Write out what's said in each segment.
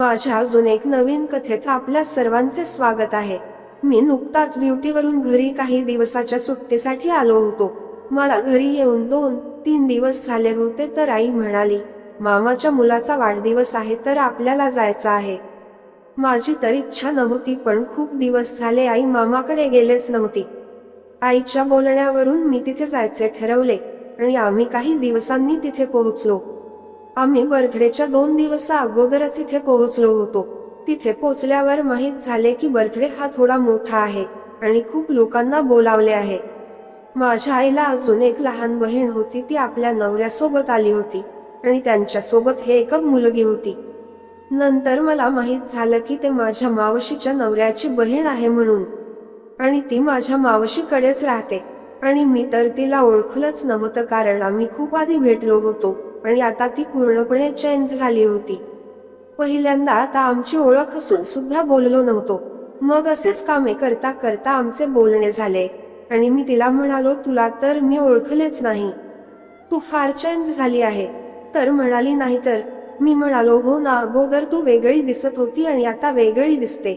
माझ्या अजून एक नवीन कथेत आपल्या सर्वांचे स्वागत आहे. मी नुकताच ड्युटीवरून घरी काही दिवसाच्या सुट्टीसाठी आलो होतो. मला घरी येऊन दोन तीन दिवस झाले होते तर आई म्हणाली मामाच्या मुलाचा वाढदिवस आहे तर आपल्याला जायचं आहे. माझी तर इच्छा नव्हती पण खूप दिवस झाले आई मामाकडे गेलेच नव्हती. आईच्या बोलण्यावरून मी तिथे जायचे ठरवले आणि आम्ही काही दिवसांनी तिथे पोहोचलो. आम्ही बर्थडेच्या दोन दिवस अगोदरच इथे पोहोचलो होतो. तिथे पोचल्यावर माहीत झाले की बर्थडे हा थोडा मोठा आहे आणि खूप लोकांना बोलावले आहे. माझ्या आईला अजून एक लहान बहीण होती ती आपल्या नवऱ्यासोबत आली होती आणि त्यांच्यासोबत हे एक मुलगी होती. नंतर मला माहीत झालं की ते माझ्या मावशीच्या नवऱ्याची बहीण आहे म्हणून. आणि ती माझ्या मावशीकडेच राहते. आणि मी तर तिला ओळखलंच नव्हतं कारण आम्ही खूप आधी भेटलो होतो. आणि आता ती पूर्णपणे चेंज झाली होती. पहिल्यांदा आता आमची ओळख असून सुद्धा बोललो नव्हतो. मग असेच कामे करता करता आमचे बोलणे झाले. आणि मी तिला म्हणालो तुला तर मी ओळखलेच नाही. तू फार चेंज झाली आहे. तर म्हणाली नाही तर मी म्हणालो हो ना अगोदर तू वेगळी दिसत होती आणि आता वेगळी दिसते.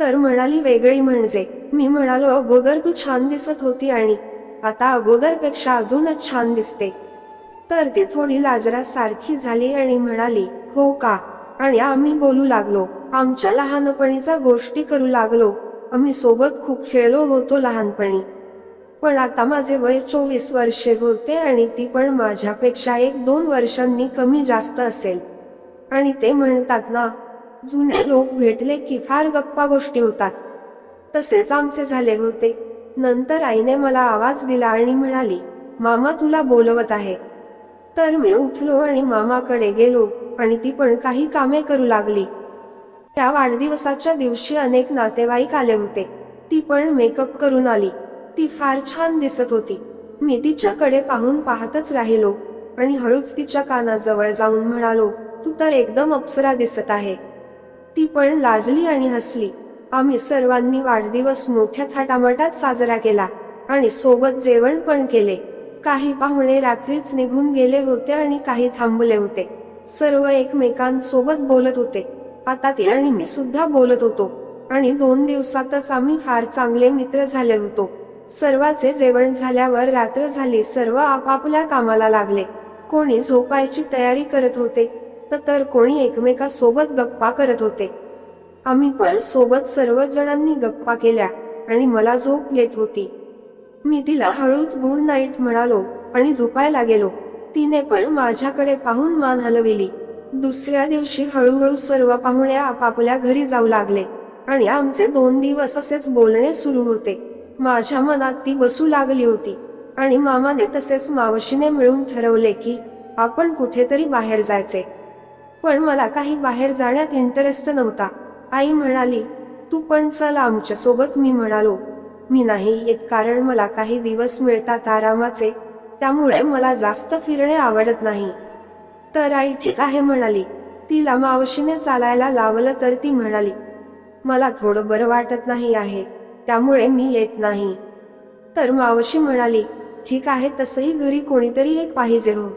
तर म्हणाली वेगळी म्हणजे. मी म्हणालो अगोदर तू छान दिसत होती आणि आता अगोदरपेक्षा अजूनच छान दिसते. तर ती थोडी लाजरा सारखी झाली आणि म्हणाली हो का? आणि आम्ही बोलू लागलो. आमच्या लहानपणीचा गोष्टी करू लागलो. आम्ही सोबत खूप खेळलो होतो लहानपणी. पण आता माझे वय चोवीस वर्षे होते आणि ती पण माझ्यापेक्षा एक दोन वर्षांनी कमी जास्त असेल. आणि ते म्हणतात ना जुने लोक भेटले की फार गप्पा गोष्टी होतात. तसेच आमचे झाले होते. नंतर आईने मला आवाज दिला आणि म्हणाली मामा तुला बोलवत आहे. तर मी उठलो आणि मामाकडे गेलो आणि ती पण काही कामे करू लागली. त्या वाढदिवसाच्या दिवशी अनेक नातेवाईक आले होते. ती पण मेकअप करून आली. ती फार छान दिसत होती. मी तिच्याकडे पाहून पाहतच राहिलो आणि हळूच तिच्या कानाजवळ जाऊन म्हणालो तू तर एकदम अप्सरा दिसत आहे. ती पण लाजली आणि हसली. आम्ही सर्वांनी वाढदिवस मोठ्या थाटामाटात साजरा केला आणि सोबत जेवण पण केले. काही पाहुणे रात्रीच निघून गेले होते आणि काही थांबले होते. सर्व एकमेकांसोबत बोलत होते. आता ते आणि मी सुद्धा बोलत होतो. आणि दोन दिवसातच आम्ही फार चांगले मित्र झाले होतो. सर्वाचे जेवण झाल्यावर रात्र झाली सर्व आपापल्या कामाला लागले. कोणी झोपायची तयारी करत होते तर- तर कोणी एकमेकासोबत गप्पा करत होते. आम्ही पण सोबत सर्व जणांनी गप्पा केल्या आणि मला झोप येत होती. मी तिला हळूच गुड नाईट म्हणालो आणि झोपायला गेलो. तिने पण माझ्याकडे पाहून मान हलविली. दुसऱ्या दिवशी हळूहळू सर्व पाहुणे आपापल्या घरी जाऊ लागले आणि आमचे दोन दिवस असेच बोलणे सुरू होते. माझ्या मनात ती बसू लागली होती आणि मामाने तसेच मावशीने मिळून ठरवले की आपण कुठेतरी बाहेर जायचे. पण मला काही बाहेर जाण्यात इंटरेस्ट नव्हता. आई म्हणाली तू पण चल आमच्यासोबत मी म्हणालो. मी नाही येत कारण मला काही दिवस मिळतात आरामाचे त्यामुळे मला जास्त फिरणे आवडत नाही. तर आई ठीक आहे म्हणाली. तिला मावशीने चालायला लावलं तर ती म्हणाली मला थोडं बरं वाटत नाही आहे त्यामुळे मी येत नाही. तर मावशी म्हणाली ठीक आहे तसंही घरी कोणीतरी एक पाहिजे हो.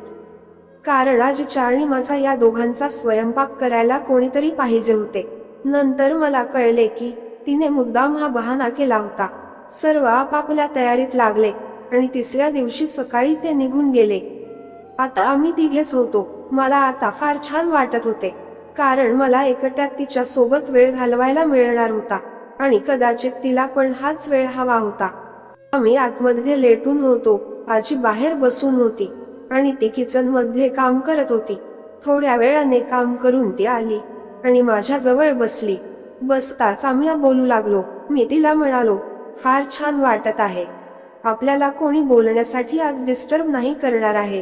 कारण आज चाळणी माझा या दोघांचा स्वयंपाक करायला कोणीतरी पाहिजे होते. नंतर मला कळले की तिने मुद्दाम हा बहाणा केला होता. सर्व आपापल्या तयारीत लागले आणि तिसऱ्या दिवशी सकाळी ते निघून गेले. आता आम्ही तिघेच होतो. मला आता फार छान वाटत होते. कारण मला एकट्यात तिच्या सोबत वेळ घालवायला मिळणार होता आणि कदाचित तिला पण हाच वेळ हवा होता. आम्ही आतमध्ये लेटून होतो. आजी बाहेर बसून होती आणि ती किचनमध्ये काम करत होती. थोड्या वेळाने काम करून ती आली आणि माझ्या जवळ बसली. बसताच आम्ही बोलू लागलो. मी तिला म्हणालो फार छान वाटत आहे. आपल्याला कोणी बोलण्यासाठी आज डिस्टर्ब नाही करणार आहे.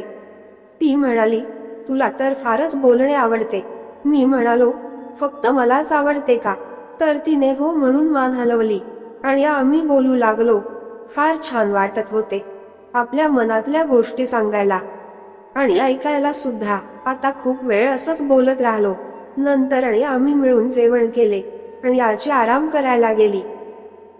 ती म्हणाली तुला तर फारच बोलणे आवडते. मी म्हणालो फक्त मलाच आवडते का? तर तिने हो म्हणून मान हलवली आणि आम्ही बोलू लागलो. फार छान वाटत होते आपल्या मनातल्या गोष्टी सांगायला. आणि ऐकायला सुद्धा आता खूप वेळ असंच बोलत राहिलो. नंतर आणि आम्ही मिळून जेवण केले आणि आजी आराम करायला गेली.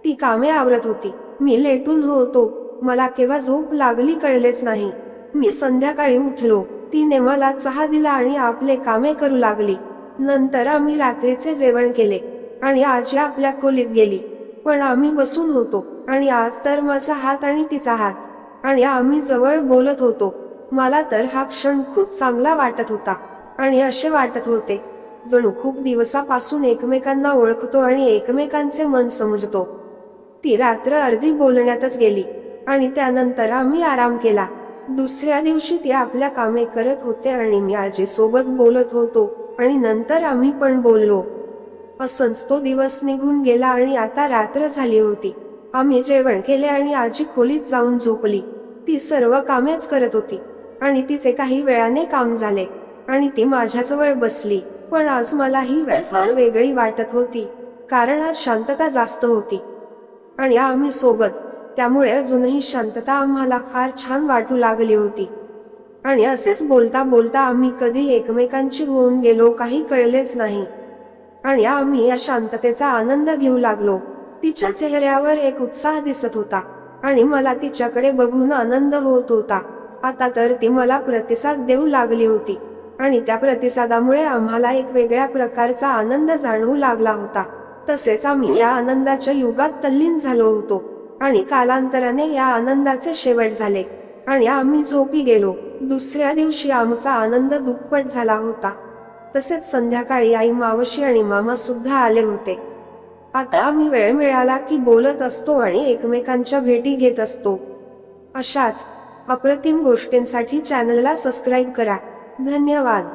ती कामे आवरत होती. मी लेटून होतो. मला केव्हा झोप लागली कळलेच नाही. मी संध्याकाळी उठलो. तिने मला चहा दिला आणि आपले कामे करू लागली. नंतर आम्ही रात्रीचे जेवण केले. आणि आजी आपल्या खोलीत गेली. पण आम्ही बसून होतो. आणि आज तर माझा हात आणि तिचा हात. आणि आम्ही जवळ बोलत होतो. मला तर हा क्षण खूप चांगला वाटत होता. आणि असे वाटत होते. जणू खूप दिवसापासून एकमेकांना ओळखतो आणि एकमेकांचे मन समजतो. ती रात्र अर्धी बोलण्यातच गेली आणि त्यानंतर आम्ही आराम केला. दुसऱ्या दिवशी ते आपल्या कामे करत होते आणि मी आजी सोबत बोलत होतो आणि नंतर आम्ही पण बोललो. असंच तो दिवस निघून गेला आणि आता रात्र झाली होती. आम्ही जेवण केले आणि आजी खोलीत जाऊन झोपली. ती सर्व कामेच करत होती आणि तिचे काही वेळाने काम झाले आणि ती माझ्याजवळ बसली. पण आज मला ही वेळ फार वेगळी वाटत होती कारण आज शांतता जास्त होती. आणि आम्ही सोबत. त्यामुळे अजूनही शांतता आम्हाला फार छान वाटू लागली होती. आणि असेच बोलता बोलता आम्ही कधी एकमेकांची होऊन गेलो काही कळलेच नाही. आणि आम्ही या शांततेचा आनंद घेऊ लागलो. तिच्या चेहऱ्यावर एक उत्साह दिसत होता. आणि मला तिच्याकडे बघून आनंद होत होता. आता तर ती मला प्रतिसाद देऊ लागली होती. आणि त्या प्रतिसादामुळे आम्हाला एक वेगळ्या प्रकारचा आनंद जाणवू लागला होता. तसेच आम्ही या आनंदाच्या युगात तल्लीन झालो होतो आणि कालांतराने या आनंदाचे शेवट झाले आणि आम्ही झोपी गेलो. दुसऱ्या दिवशी आमचा आनंद दुप्पट झाला होता. तसेच संध्याकाळी आई मावशी आणि मामा सुद्धा आले होते. आता आम्ही वेळ मिळाला की बोलत असतो आणि एकमेकांच्या भेटी घेत असतो. अशाच अप्रतिम गोष्टींसाठी चॅनलला सबस्क्राईब करा. धन्यवाद.